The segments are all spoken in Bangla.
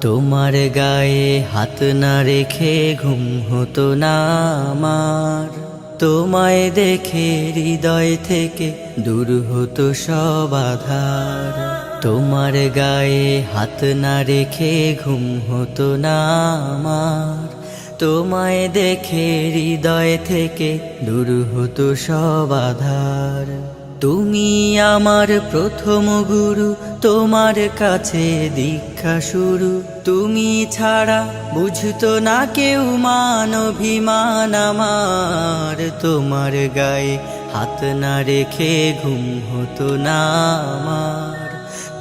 তোমার গায়ে হাত না রেখে ঘুম হতো না আমার। তোমায় দেখে হৃদয় থেকে দূর হতো সব আধার। তোমার গায়ে হাত না রেখে ঘুম হতো না আমার। তোমায় দেখে হৃদয় থেকে দূর হতো সব আধার। তুমি আমার প্রথম গুরু, তোমার কাছে দীক্ষা শুরু। তুমি ছাড়া বুঝতো না কেউ মান অভিমান আমার। তোমার গায়ে হাত না রেখে ঘুম হতো না আমার।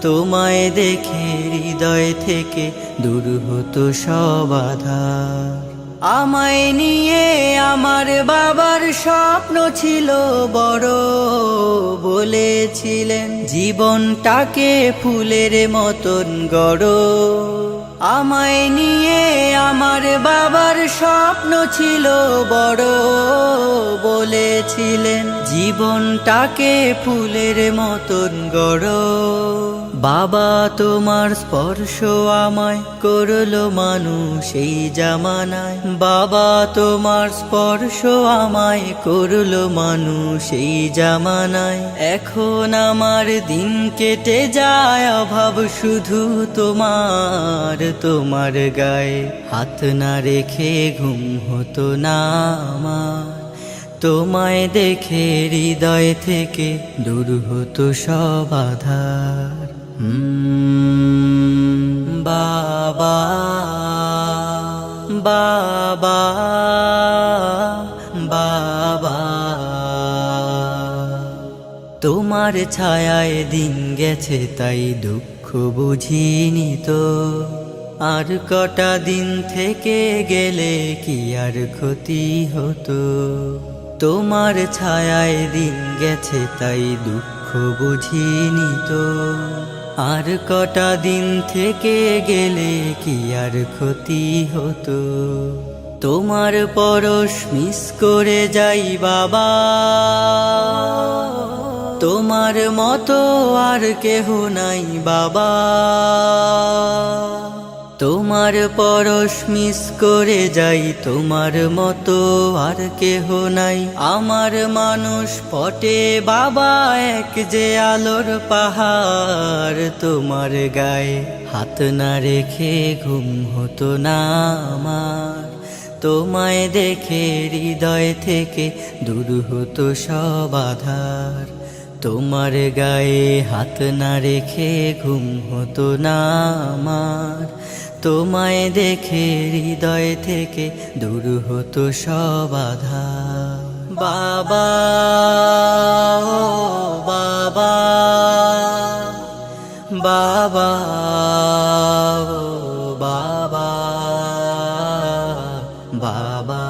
তোমায় দেখে হৃদয় থেকে দূর হতো সব আধার। আমায় নিয়ে আমার বাবার স্বপ্ন ছিল বড়, বলেছিলেন জীবনটাকে ফুলের মতন গড়। আমায় নিয়ে আমার বাবার স্বপ্ন ছিল বড়, বলেছিলেন জীবনটাকে ফুলের মতন গড়। বাবা, তোমার স্পর্শ আমায় করল মানুষ এই জামানায়। বাবা, তোমার স্পর্শ আমায় করল মানুষ এই জামানায়। এখন আমার দিন কেটে যায়, অভাব শুধু তোমার তোমার গায়ে। হাত না রেখে ঘুম হতো না আমার। তোমায় দেখে হৃদয় থেকে দূর হতো সব আধার। বাবা বাবা বাবা তোমার ছায়ায় দিন গেছে তাই দুঃখ বুঝিনি তো। আর কটা দিন থেকে গেলে কি আর ক্ষতি হতো? তোমার ছায়ায় দিন গেছে তাই দুঃখ বুঝিনি তো। আর কটা দিন থেকে গেলে কি আর ক্ষতি হতো? তোমার পরশ মিস করে যাই বাবা। তোমার মতো আর কেহ নাই বাবা। তোমার পরশ মিস করে যাই, তোমার মতো আর কেহ নাই। আমার মানুষ পটে বাবা, এক যে আলোর পাহাড় তোমার গায়ে। হাত না রেখে ঘুম হতো না আমার। তোমায় দেখে হৃদয় থেকে দূর হতো সব আধার। তোমার গায়ে হাত না রেখে ঘুম হতো না আমার। তোমায় দেখে হৃদয় থেকে দূর হতো সবাধা বাবা বাবা বাবা বাবা বাবা।